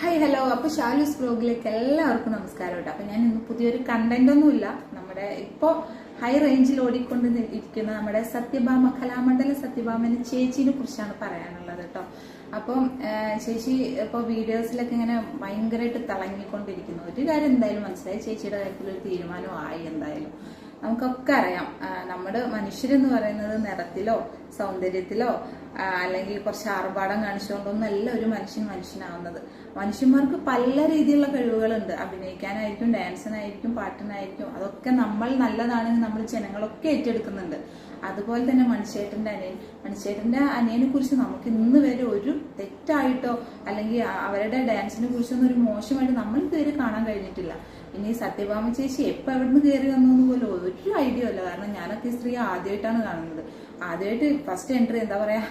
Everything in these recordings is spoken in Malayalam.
ഹായ് ഹലോ അപ്പോൾ ഷാലൂസ് ബ്ലോഗിലേക്ക് എല്ലാവർക്കും നമസ്കാരം കേട്ടോ. അപ്പോൾ ഞാൻ ഇന്ന് പുതിയൊരു കണ്ടന്റ് ഒന്നുമില്ല നമ്മുടെ ഇപ്പോ ഹൈ റേഞ്ചിൽ ഓടിക്കൊണ്ട് ഇരിക്കുന്ന നമ്മുടെ സത്യഭാമ കലാമണ്ഡല സത്യഭാമന്റെ ചേച്ചിനെ കുറിച്ചാണ് പറയാനുള്ളത് കേട്ടോ. അപ്പം ചേച്ചി ഇപ്പോൾ വീഡിയോസിലൊക്കെ ഇങ്ങനെ ഭയങ്കരമായിട്ട് തിളങ്ങിക്കൊണ്ടിരിക്കുന്നു. ഒരു കാര്യം എന്തായാലും മനസ്സിലായി. ചേച്ചിയുടെ കാര്യത്തിൽ ഒരു തീരുമാനമായി എന്തായാലും. നമുക്കൊക്കെ അറിയാം. നമ്മുടെ മനുഷ്യരെന്ന് പറയുന്നത് നിറത്തിലോ സൗന്ദര്യത്തിലോ അല്ലെങ്കിൽ കുറച്ച് ആർഭാടം കാണിച്ചുകൊണ്ടൊന്നല്ല ഒരു മനുഷ്യൻ മനുഷ്യനാവുന്നത്. മനുഷ്യന്മാർക്ക് പല രീതിയിലുള്ള കഴിവുകളുണ്ട്. അഭിനയിക്കാനായിരിക്കും ഡാൻസിനായിരിക്കും പാട്ടിനായിരിക്കും അതൊക്കെ നമ്മൾ നല്ലതാണെന്ന് നമ്മൾ ജനങ്ങളൊക്കെ ഏറ്റെടുക്കുന്നുണ്ട്. അതുപോലെ തന്നെ മണിച്ചേട്ടന്റെ അനിയൻ. മണിച്ചേട്ടന്റെ അനിയനെ കുറിച്ച് നമുക്ക് ഇന്ന് വരെ ഒരു തെറ്റായിട്ടോ അല്ലെങ്കിൽ അവരുടെ ഡാൻസിനെ കുറിച്ചൊന്നും ഒരു മോശമായിട്ട് നമ്മൾ ഇതുവരെ കാണാൻ കഴിഞ്ഞിട്ടില്ല. ഇനി സത്യഭാമ ചേച്ചി എപ്പോ എവിടുന്ന് കയറി വന്നു പോലും ഒരു ഐഡിയ അല്ല കാരണം ഞാനൊക്കെ ഈ സ്ത്രീ ആദ്യമായിട്ടാണ് കാണുന്നത്. ആദ്യമായിട്ട് ഫസ്റ്റ് എൻട്രി എന്താ പറയാ?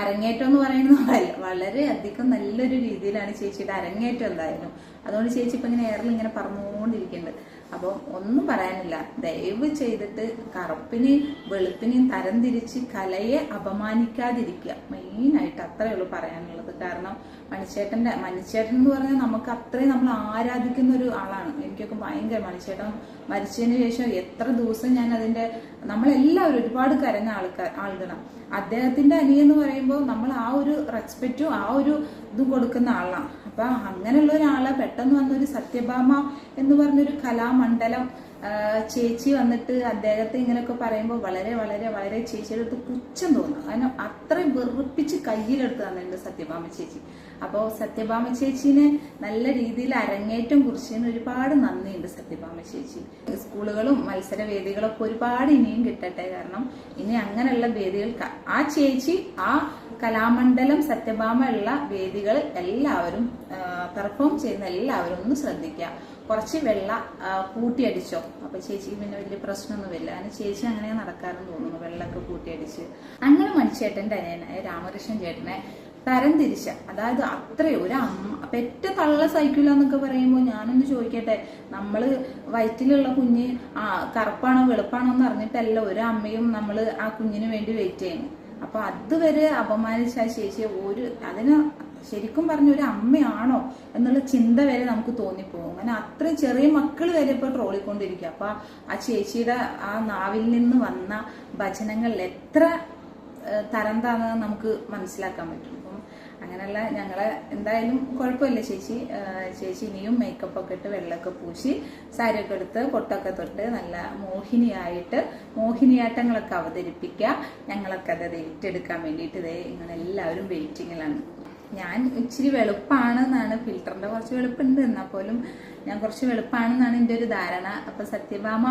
അരങ്ങേറ്റം എന്ന് പറയുന്നത് വളരെ അധികം നല്ലൊരു രീതിയിലാണ് ചേച്ചിയുടെ അരങ്ങേറ്റം എന്തായിരുന്നു. അതുകൊണ്ട് ചേച്ചി ഇപ്പൊ ഇങ്ങനെ എയറിൽ ഇങ്ങനെ പറഞ്ഞുകൊണ്ടിരിക്കുന്നുണ്ട് അപ്പോൾ ഒന്നും പറയാനില്ല. ദയവ് ചെയ്തിട്ട് കറുപ്പിനെയും വെളുപ്പിനെയും തരംതിരിച്ച് കലയെ അപമാനിക്കാതിരിക്കുക. മെയിനായിട്ട് അത്രയേ ഉള്ളൂ പറയാനുള്ളത്. കാരണം മണിച്ചേട്ടന്റെ മണിച്ചേട്ടൻ എന്ന് പറഞ്ഞാൽ നമുക്ക് അത്രയും നമ്മൾ ആരാധിക്കുന്ന ഒരു ആളാണ്. എനിക്കൊക്കെ ഭയങ്കര മണിച്ചേട്ടൻ മരിച്ചതിന് ശേഷം എത്ര ദിവസം ഞാൻ അതിന്റെ നമ്മളെല്ലാവരും ഒരുപാട് കരഞ്ഞ ആൾക്കാർ ആളുകളാണ്. അദ്ദേഹത്തിന്റെ അനിയൻ എന്ന് പറയുമ്പോൾ നമ്മൾ ആ ഒരു റെസ്പെക്റ്റും ആ ഒരു ഇതും കൊടുക്കുന്ന ആളാണ്. അപ്പൊ അങ്ങനെയുള്ള ഒരാളെ പെട്ടെന്ന് വന്നൊരു സത്യഭാമ എന്ന് പറഞ്ഞൊരു കലാമണ്ഡലം ചേച്ചി വന്നിട്ട് അദ്ദേഹത്തെ ഇങ്ങനെയൊക്കെ പറയുമ്പോൾ വളരെ വളരെ വളരെ ചേച്ചിയുടെ അടുത്ത് പുച്ഛം തോന്നും. കാരണം അത്രയും വെറുപ്പിച്ച് കയ്യിലെടുത്ത് തന്നിട്ടുണ്ട് സത്യഭാമ ചേച്ചി. അപ്പോൾ സത്യഭാമ ചേച്ചീനെ നല്ല രീതിയിൽ അരങ്ങേറ്റം കുറിച്ചതിന് ഒരുപാട് നന്ദിയുണ്ട് സത്യഭാമ ചേച്ചി. സ്കൂളുകളും മത്സര വേദികളൊക്കെ ഒരുപാട് ഇനിയും കിട്ടട്ടെ. കാരണം ഇനി അങ്ങനെയുള്ള വേദികൾ ആ ചേച്ചി ആ കലാമണ്ഡലം സത്യഭാമ ഉള്ള വേദികൾ എല്ലാവരും പെർഫോം ചെയ്യുന്ന എല്ലാവരും ഒന്ന് ശ്രദ്ധിക്കുക. കുറച്ച് വെള്ള കൂട്ടിയടിച്ചോ. അപ്പൊ ചേച്ചിക്ക് പിന്നെ വലിയ പ്രശ്നമൊന്നും വരില്ല. അങ്ങനെ ചേച്ചി അങ്ങനെ നടക്കാറെന്ന് തോന്നുന്നു വെള്ളമൊക്കെ കൂട്ടിയടിച്ച്. അങ്ങനെ മണിച്ചേട്ടന്റെ അനിയനായ രാമകൃഷ്ണൻ ചേട്ടനെ തരം തിരിച്ച. അതായത് അത്രയും ഒരു അമ്മ പെറ്റ തള്ള സഹിക്കില്ല എന്നൊക്കെ പറയുമ്പോൾ ഞാനൊന്ന് ചോദിക്കട്ടെ നമ്മൾ വയറ്റിലുള്ള കുഞ്ഞ് ആ കറുപ്പാണോ വെളുപ്പാണോ എന്ന് അറിഞ്ഞിട്ടല്ല ഒരു അമ്മയും നമ്മൾ ആ കുഞ്ഞിന് വേണ്ടി വെയിറ്റ് ചെയ്യുന്നു അപ്പൊ അതുവരെ അപമാനിച്ച ചേച്ചിയെ ഒരു അതിന് ശരിക്കും പറഞ്ഞ ഒരു അമ്മയാണോ എന്നുള്ള ചിന്ത വരെ നമുക്ക് തോന്നിപ്പോകും. അങ്ങനെ അത്ര ചെറിയ മക്കൾ വരെ ഇപ്പൊ ട്രോളിക്കൊണ്ടിരിക്കുക. അപ്പൊ ആ ചേച്ചിയുടെ ആ നാവിൽ നിന്ന് വന്ന ഭജനങ്ങളിൽ എത്ര തരം താന്നത് നമുക്ക് മനസ്സിലാക്കാൻ പറ്റും. അപ്പം അങ്ങനെയുള്ള ഞങ്ങളെ എന്തായാലും കുഴപ്പമില്ല ചേച്ചി. ചേച്ചി ഇനിയും മേക്കപ്പ് ഒക്കെ ഇട്ട് വെള്ളമൊക്കെ പൂശി സാരിയൊക്കെ എടുത്ത് പൊട്ടൊക്കെ തൊട്ട് നല്ല മോഹിനിയായിട്ട് മോഹിനിയാട്ടങ്ങളൊക്കെ അവതരിപ്പിക്കുക. ഞങ്ങളൊക്കെ അത് ഏറ്റെടുക്കാൻ വേണ്ടിയിട്ട് ഇതേ ഇങ്ങനെ എല്ലാവരും വെയിറ്റിങ്ങിലാണ് ഞാൻ ഇച്ചിരി വെളുപ്പാണെന്നാണ് ഫിൽറ്ററിന്റെ കുറച്ച് വെളുപ്പുണ്ട്. എന്നാൽ പോലും ഞാൻ കുറച്ച് വെളുപ്പാണെന്നാണ് എന്റെ ഒരു ധാരണ. അപ്പൊ സത്യഭാമ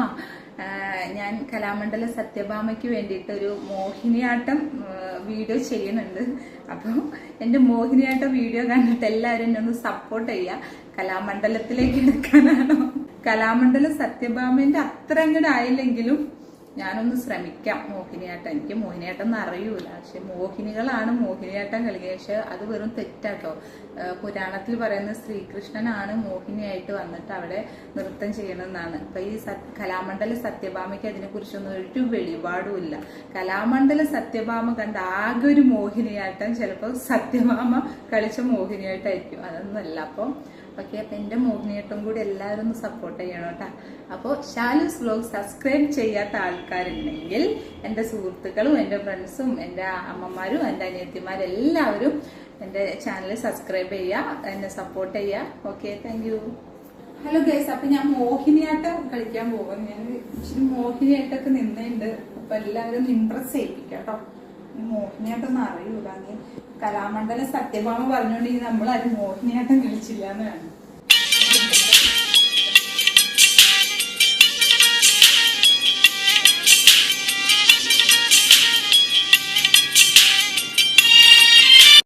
ഞാൻ കലാമണ്ഡല സത്യഭാമയ്ക്ക് വേണ്ടിയിട്ട് ഒരു മോഹിനിയാട്ടം വീഡിയോ ചെയ്യുന്നുണ്ട്. അപ്പം എന്റെ മോഹിനിയാട്ടം വീഡിയോ കണ്ടിട്ട് എല്ലാവരും എന്നെ ഒന്ന് സപ്പോർട്ട് ചെയ്യുക. കലാമണ്ഡലത്തിലേക്ക് എടുക്കാനാണോ. കലാമണ്ഡലം സത്യഭാമന്റെ അത്ര അങ്ങോട്ട് ആയില്ലെങ്കിലും ഞാനൊന്ന് ശ്രമിക്കാം മോഹിനിയാട്ടം. എനിക്ക് മോഹിനിയാട്ടം എന്ന് അറിയൂല. പക്ഷെ മോഹിനികളാണ് മോഹിനിയാട്ടം കളിക്കുക. പക്ഷെ അത് വെറും തെറ്റാട്ടോ. പുരാണത്തിൽ പറയുന്ന ശ്രീകൃഷ്ണനാണ് മോഹിനിയായിട്ട് വന്നിട്ട് അവിടെ നൃത്തം ചെയ്യണമെന്നാണ് അപ്പൊ ഈ കലാമണ്ഡല സത്യഭാമയ്ക്ക് അതിനെ കുറിച്ചൊന്നും ഒരു വെളിപാടും ഇല്ല. കലാമണ്ഡല സത്യഭാമ കണ്ട ആകെ ഒരു മോഹിനിയാട്ടം ചിലപ്പോൾ സത്യഭാമ കളിച്ച മോഹിനിയായിട്ടായിരിക്കും. അതൊന്നുമല്ല. അപ്പം ഓക്കെ അപ്പം എന്റെ മോഹിനിയാട്ടം കൂടി എല്ലാവരും ഒന്ന് സപ്പോർട്ട് ചെയ്യണം കേട്ടോ. അപ്പോൾ ഷാലൂസ് വ്ലോഗ് സബ്സ്ക്രൈബ് ചെയ്യാത്ത ആൾക്കാരുണ്ടെങ്കിൽ എന്റെ സുഹൃത്തുക്കളും എന്റെ ഫ്രണ്ട്സും എന്റെ അമ്മമാരും എന്റെ അനിയത്തിമാരും എല്ലാവരും എന്റെ ചാനൽ സബ്സ്ക്രൈബ് ചെയ്യുക എന്നെ സപ്പോർട്ട് ചെയ്യുക okay thank you hello guys അപ്പൊ ഞാൻ മോഹിനിയാട്ടം കളിക്കാൻ പോകും ഞാൻ ഇച്ചിരി മോഹിനിയായിട്ടൊക്കെ നിന്നുണ്ട്. അപ്പൊ എല്ലാവരും ഇമ്പ്രസ് ചെയ്യിപ്പിക്കാം കേട്ടോ മോഹിനിയാട്ടം ഒന്നും അറിയൂല കലാമണ്ഡലം സത്യഭാമ പറഞ്ഞോണ്ടെങ്കിൽ അത് മോഹിനിയാട്ടം കളിച്ചില്ല എന്ന് വേണം